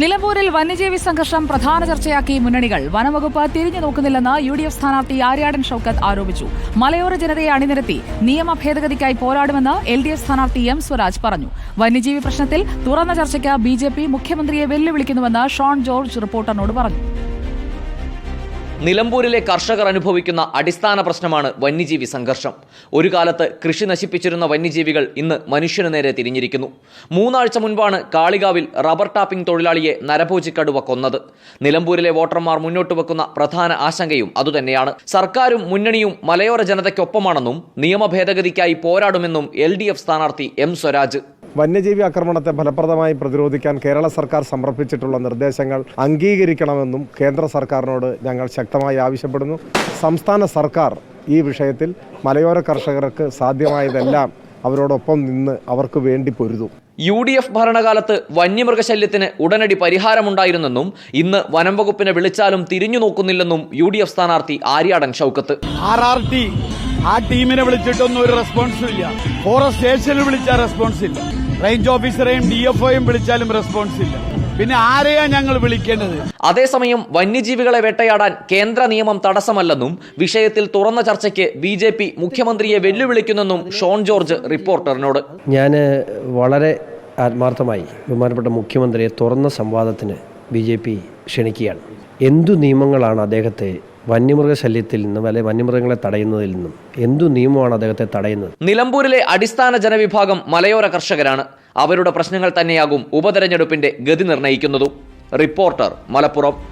നിലമ്പൂരിൽ വന്യജീവി സംഘർഷം പ്രധാന ചർച്ചയാക്കി മുന്നണികൾ. വനംവകുപ്പ് തിരിഞ്ഞു നോക്കുന്നില്ലെന്ന് യു ഡി എഫ് സ്ഥാനാർത്ഥി ആര്യാടൻ ഷൌക്കത്ത് ആരോപിച്ചു. മലയോര ജനതയെ അണിനിരത്തി നിയമ ഭേദഗതിക്കായി പോരാടുമെന്ന് എൽ ഡി എഫ് സ്ഥാനാർത്ഥി എം സ്വരാജ് പറഞ്ഞു. വന്യജീവി പ്രശ്നത്തിൽ തുറന്ന ചർച്ചയ്ക്ക് ബി ജെ പി മുഖ്യമന്ത്രിയെ വെല്ലുവിളിക്കുന്നുവെന്ന് ഷോൺ ജോർജ് റിപ്പോർട്ടറിനോട് പറഞ്ഞു. നിലമ്പൂരിലെ കർഷകർ അനുഭവിക്കുന്ന അടിസ്ഥാന പ്രശ്നമാണ് വന്യജീവി സംഘർഷം. ഒരു കാലത്ത് കൃഷി നശിപ്പിച്ചിരുന്ന വന്യജീവികൾ ഇന്ന് മനുഷ്യന് നേരെ തിരിഞ്ഞിരിക്കുന്നു. മൂന്നാഴ്ച മുൻപാണ് കാളികാവിൽ റബ്ബർ ടാപ്പിംഗ് തൊഴിലാളിയെ നരഭോജിക്കടുവ കൊന്നത്. നിലമ്പൂരിലെ വോട്ടർമാർ മുന്നോട്ട് വെക്കുന്ന പ്രധാന ആശങ്കയും അതുതന്നെയാണ്. സർക്കാരും മുന്നണിയും മലയോര ജനതയ്ക്കൊപ്പമാണെന്നും നിയമ ഭേദഗതിക്കായി പോരാടുമെന്നും എൽ സ്ഥാനാർത്ഥി എം സ്വരാജ്. വന്യജീവി ആക്രമണത്തെ ഫലപ്രദമായി പ്രതിരോധിക്കാൻ കേരള സർക്കാർ സമർപ്പിച്ചിട്ടുള്ള നിർദ്ദേശങ്ങൾ അംഗീകരിക്കണമെന്നും കേന്ദ്ര സർക്കാരിനോട് ഞങ്ങൾ ശക്തമായി ആവശ്യപ്പെടുന്നു. സംസ്ഥാന സർക്കാർ ഈ വിഷയത്തിൽ മലയോര കർഷകർക്ക് സാധ്യമായതെല്ലാം അവരോടൊപ്പം നിന്ന് അവർക്ക് വേണ്ടി പൊരുതും. യു ഡി എഫ് ഭരണകാലത്ത് വന്യമൃഗശല്യത്തിന് ഉടനടി പരിഹാരമുണ്ടായിരുന്നെന്നും ഇന്ന് വനം വകുപ്പിനെ വിളിച്ചാലും തിരിഞ്ഞു നോക്കുന്നില്ലെന്നും യു ഡി എഫ് സ്ഥാനാർത്ഥി Aryadan Shoukath. R R T ആ ടീമിനെ വിളിച്ചിട്ടൊന്നും ഒരു റെസ്പോൺസും ഇല്ല. ഫോറസ്റ്റ് സ്റ്റേഷനിൽ വിളിച്ചാൽ റെസ്പോൺസ് ഇല്ല. റേഞ്ച് ഓഫീസറെയും ഡി എഫ് ഒയും വിളിച്ചാലും റെസ്പോൺസ് ഇല്ല. പിന്നെ ആരെയാ ഞങ്ങൾ വിളിക്കേണ്ടത്? അതേസമയം വന്യജീവികളെ വേട്ടയാടാൻ കേന്ദ്ര നിയമം തടസ്സമല്ലെന്നും വിഷയത്തിൽ തുറന്ന ചർച്ചയ്ക്ക് ബി ജെ പി മുഖ്യമന്ത്രിയെ വെല്ലുവിളിക്കുന്നെന്നും ഷോൺ ജോർജ് റിപ്പോർട്ടറിനോട്. ഞാൻ വളരെ ആത്മാർത്ഥമായി ബഹുമാനപ്പെട്ട മുഖ്യമന്ത്രിയെ തുറന്ന സംവാദത്തിന് ബി ജെ പി ക്ഷണിക്കുകയാണ്. എന്തു നിയമങ്ങളാണ് അദ്ദേഹത്തെ വന്യമൃഗശല്യത്തിൽ നിന്നും അല്ലെങ്കിൽ വന്യമൃഗങ്ങളെ തടയുന്നതിൽ നിന്നും എന്തു നിയമമാണ് അദ്ദേഹത്തെ തടയുന്നത്? നിലമ്പൂരിലെ അടിസ്ഥാന ജനവിഭാഗം മലയോര കർഷകരാണ്. അവരുടെ പ്രശ്നങ്ങൾ തന്നെയാകും ഉപതെരഞ്ഞെടുപ്പിന്റെ ഗതി നിർണയിക്കുന്നതും. റിപ്പോർട്ടർ മലപ്പുറം.